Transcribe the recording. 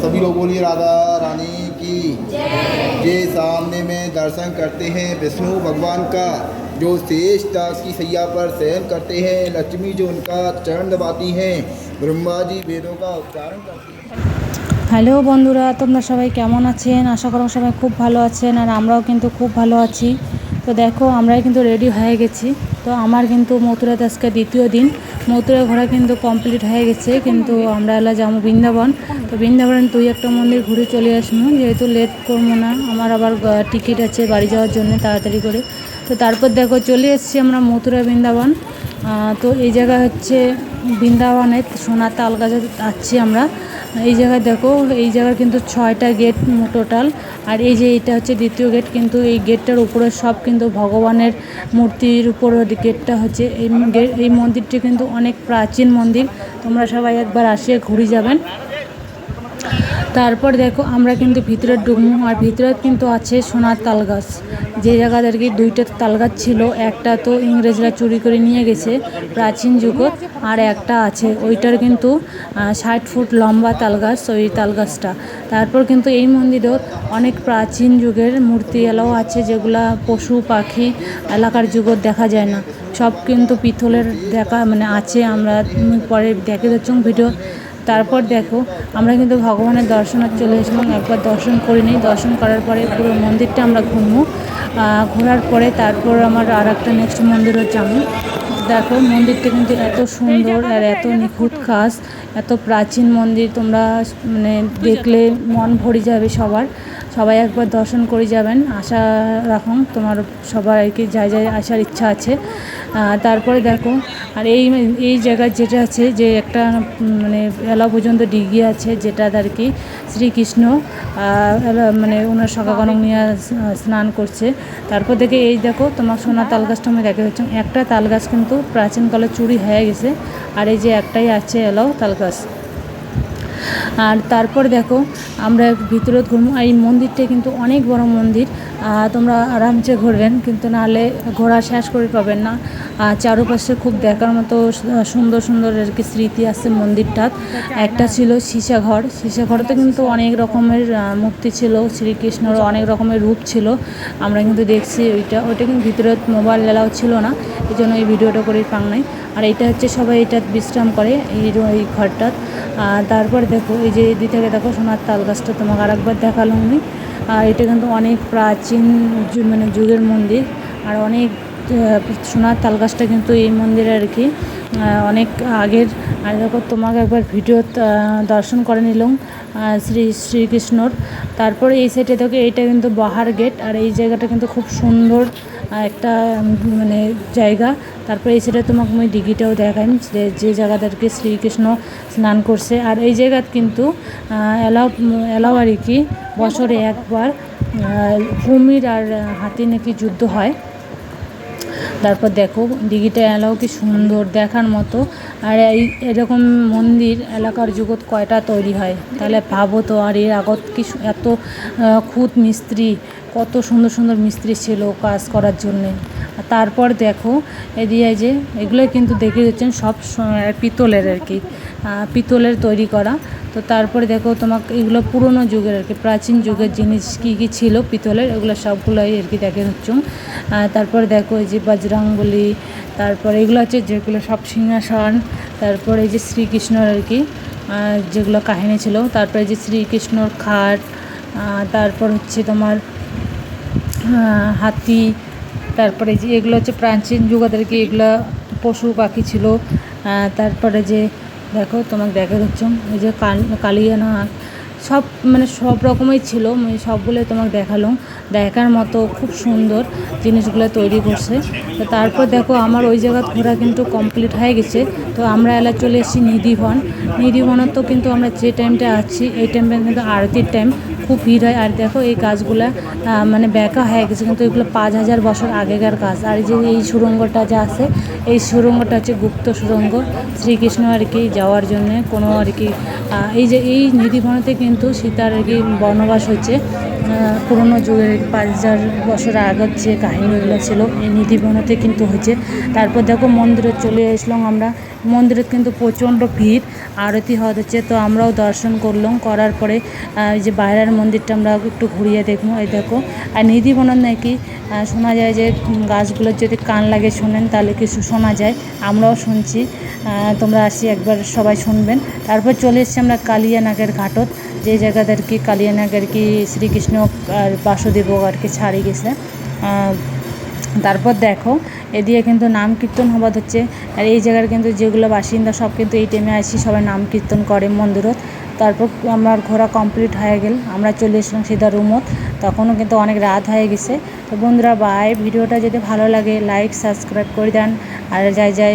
सभी लोग बोलिए राधा रानी की ये सामने में दर्शन करते हैं विष्णु भगवान का जो शेष दास की सैया पर शयन करते हैं लक्ष्मी जो उनका चरण दबाती हैं ब्रह्मा जी वेदों का उच्चारण करती हैं হ্যালো বন্ধুরা তোমরা সবাই কেমন আছেন আশা করো সবাই খুব ভালো আছেন আর আমরাও কিন্তু খুব ভালো আছি তো দেখো আমরা কিন্তু রেডি হয়ে গেছি। তো আমার কিন্তু মথুরা আজকে দ্বিতীয় দিন। মথুরা ঘোরা কিন্তু কমপ্লিট হয়ে গেছে, কিন্তু আমরা এলা যাব বৃন্দাবন। তো বৃন্দাবন দুই একটা মন্দির ঘুরে চলে আসব। যেহেতু লেট করব না, আমার আবার টিকিট আছে বাড়ি যাওয়ার জন্য তাড়াতাড়ি করে। তো তারপর দেখো চলে এসেছি আমরা মথুরা বৃন্দাবন। তো এই জায়গা হচ্ছে বৃন্দাবনের সোনার তাল গাছে আছি আমরা। এই জায়গায় দেখো, এই জায়গার কিন্তু ছয়টা গেট টোটাল। আর এই যে এটা হচ্ছে দ্বিতীয় গেট, কিন্তু এই গেটটার উপরে সব কিন্তু ভগবানের মূর্তির উপর গেটটা হচ্ছে। এই এই মন্দিরটি কিন্তু অনেক প্রাচীন মন্দির। তোমরা সবাই একবার আসিয়ে ঘুরে যাবেন। তারপর দেখো, আমরা কিন্তু ভিতরে ঢুকবো আর ভিতরে কিন্তু আছে সোনার তাল গাছ যে জায়গাতে আর কি দুইটা তাল গাছ ছিল, একটা তো ইংরেজরা চুরি করে নিয়ে গেছে প্রাচীন যুগত, আর একটা আছে, ওইটার কিন্তু ষাট ফুট লম্বা তাল গাছ ওই তাল গাছটা তারপর কিন্তু এই মন্দিরেও অনেক প্রাচীন যুগের মূর্তি এলাও আছে, যেগুলা পশু, পাখি এলাকার যুগত দেখা যায় না। সব কিন্তু পিতলের দেখা মানে আছে, আমরা পরে দেখে যাচ্ছি ভিডিও তারপর দেখো, আমরা কিন্তু ভগবানের দর্শনে চলে এসেছিলাম, একবার দর্শন করে নিই। দর্শন করার পরে পুরো মন্দিরটা আমরা ঘুরবো। ঘোরার পরে তারপর আমার আর একটা নেক্সট মন্দিরও যাব দেখো, মন্দিরটা কিন্তু এত সুন্দর আর এত নিখুঁত কাজ এত প্রাচীন মন্দির, তোমরা মানে দেখলে মন ভরে যাবে সবার। সবাই একবার দর্শন করে যাবেন, আশা রাখুন তোমার সবার আর কি যাই যাই আসার ইচ্ছা আছে। তারপরে দেখো, আর এই এই জায়গায় যেটা আছে, যে একটা মানে এলা পর্যন্ত ডিগি আছে, যেটা আর কি শ্রীকৃষ্ণ মানে ওনার সকাগণক নিয়ে স্নান করছে। তারপর দেখে এই দেখো, তোমার সোনা তাল গাছটা আমি দেখে হচ্ছে একটা তাল গাছ কিন্তু প্রাচীনকালে চুরি হয়ে গেছে। আর এই যে একটাই আছে এলাও তাল গাছ আর তারপর দেখো, আমরা ভিতরে ঘুরবো এই মন্দিরটা কিন্তু অনেক বড় মন্দির। তোমরা আরামসে ঘুরবেন, কিন্তু নাহলে ঘোরা শেষ করে পাবেন না। আর চারপাশে খুব দেখার মতো সুন্দর সুন্দর আর কি স্মৃতি আছে মন্দিরটার। একটা ছিল সীসাঘর সীসাঘরতে কিন্তু অনেক রকমের মূর্তি ছিল, শ্রীকৃষ্ণর অনেক রকমের রূপ ছিল। আমরা কিন্তু দেখছি ওইটা। ওইটা কিন্তু ভিতরে মোবাইল এলাও ছিল না এই জন্য এই ভিডিওটা করে পাং নাই আর এটা হচ্ছে সবাই এটা বিশ্রাম করে, এই র- এই ঘরটাত আর তারপর দেখো, এই যে এদিক থেকে দেখো সোনার তাল গাছটা তোমাকে আরেকবার দেখাল আমি। আর এটা কিন্তু অনেক প্রাচীন মানে যুগের মন্দির। আর অনেক সোনার তাল গাছটা কিন্তু এই মন্দিরে আর কি অনেক আগের। আর দেখো, তোমাকে একবার ভিডিও দর্শন করে নিলাম। শ্রী শ্রীকৃষ্ণর। তারপরে এই সাইডে দেখো, এইটা কিন্তু বাহার গেট আর এই জায়গাটা কিন্তু খুব সুন্দর একটা মানে জায়গা। তারপরে এই সাইডে তোমাকে আমি দিঘিটাও দেখাই, যে যে জায়গাতে আর কি শ্রীকৃষ্ণ স্নান করছে। আর এই জায়গাত কিন্তু এলাও এলাও আর কি, বছরে একবার কুমির আর হাতি নাকি যুদ্ধ হয়। তারপর দেখো, দিঘিটা এলাও কি সুন্দর দেখার মতো। আর এই এরকম মন্দির এলাকার যুগত কয়টা তৈরি হয়? তাহলে ভাবো তো, আর এর আগত কি এত খুঁত মিস্ত্রি কত সুন্দর সুন্দর মিস্ত্রি ছিল কাজ করার জন্যে। তারপর দেখো, এদিকে যে এগুলো কিন্তু দেখে যাচ্ছেন সব পিতলের আর কি। পিতলের তৈরি করা। তো তারপরে দেখো, তোমাকে, এগুলো পুরনো যুগের আর কি, প্রাচীন যুগের জিনিস কী কী ছিল পিতলের, এগুলো সবগুলোই আর কি দেখে হচ্ছুম তারপরে দেখো এই যে বজরাঙ্গলি তারপরে এগুলো হচ্ছে যেগুলো সব সিংহাসন, তারপরে এই যে শ্রীকৃষ্ণর আর কি যেগুলো কাহিনী ছিল। তারপরে যে শ্রীকৃষ্ণর খাট তারপর হচ্ছে তোমার হাতি, তারপরে যে এগুলো হচ্ছে প্রাচীন যুগাদের কি এগুলো পশু, পাখি ছিল। তারপরে যে দেখো, তোমাকে দেখা যাচ্ছে এই যে কাল- কালিয়ানা, সব মানে সব রকমই ছিল আমি সবগুলোই তোমাকে দেখাল। দেখার মতো খুব সুন্দর জিনিসগুলো তৈরি করছে। তো তারপর দেখো, আমার ওই জায়গা ঘোরা কিন্তু কমপ্লিট হয়ে গেছে। তো আমরা এলা চলে এসেছি নিধিবন। নিধিবনের তো কিন্তু আমরা যে টাইমটা আছি, এই টাইমটা কিন্তু আরতির টাইম খুব ভিড় হয়। আর দেখো এই কাজগুলো মানে ব্যাকা হয়ে গেছে। কিন্তু এগুলো পাঁচ হাজার বছর আগেকার কাজ। আর যে এই সুরঙ্গটা যা আছে, এই সুরঙ্গটা হচ্ছে গুপ্ত সুরঙ্গ শ্রীকৃষ্ণ আর কি যাওয়ার জন্যে কোনো আর কি এই যে এই নিধিবনতে কিন্তু সীতার আর কি বনবাস হচ্ছে। পুরোনো যুগের পাঁচ হাজার বছর আগের যে কাহিনীগুলো ছিল, এই নিধিবনতে কিন্তু হয়েছে তারপর দেখো মন্দিরে চলে আসলাম আমরা। মন্দিরে কিন্তু প্রচণ্ড ভিড়, আরতি হওয়া হচ্ছে। তো আমরাও দর্শন করলাম, করার পরে যে বাইরের মন্দিরটা আমরা একটু ঘুরিয়ে দেখব, এই দেখো। আর নিধিবনের নাকি শোনা যায় যে গাছগুলোর যদি কান লাগে শোনেন, তাহলে কিছু শোনা যায়, আমরাও শুনছি। তোমরা আসি একবার, সবাই শুনবেন। তারপর চলে এসেছি আমরা কালিয়ানাগের ঘাটত, যে জায়গাতে আর কি কালিয়ানাগ আর কি শ্রীকৃষ্ণ আর বাসুদেব আর কি ছাড়ি গেছে। তারপর দেখো এদিকে কিন্তু নাম কীর্তন হবাদ হচ্ছে। আর এই জায়গার কিন্তু যেগুলো বাসিন্দা সব কিন্তু এই টাইমে আসি, সবাই নাম কীর্তন করে মন্দিরত। তারপর আমার ঘোরা কমপ্লিট হয়ে গেল, আমরা চলে এসলাম সিধা রুমত তখনও কিন্তু অনেক রাত হয়ে গেছে। তো বন্ধুরা বাই ভিডিওটা যদি ভালো লাগে লাইক সাবস্ক্রাইব করে দেন। আর যাই যাই।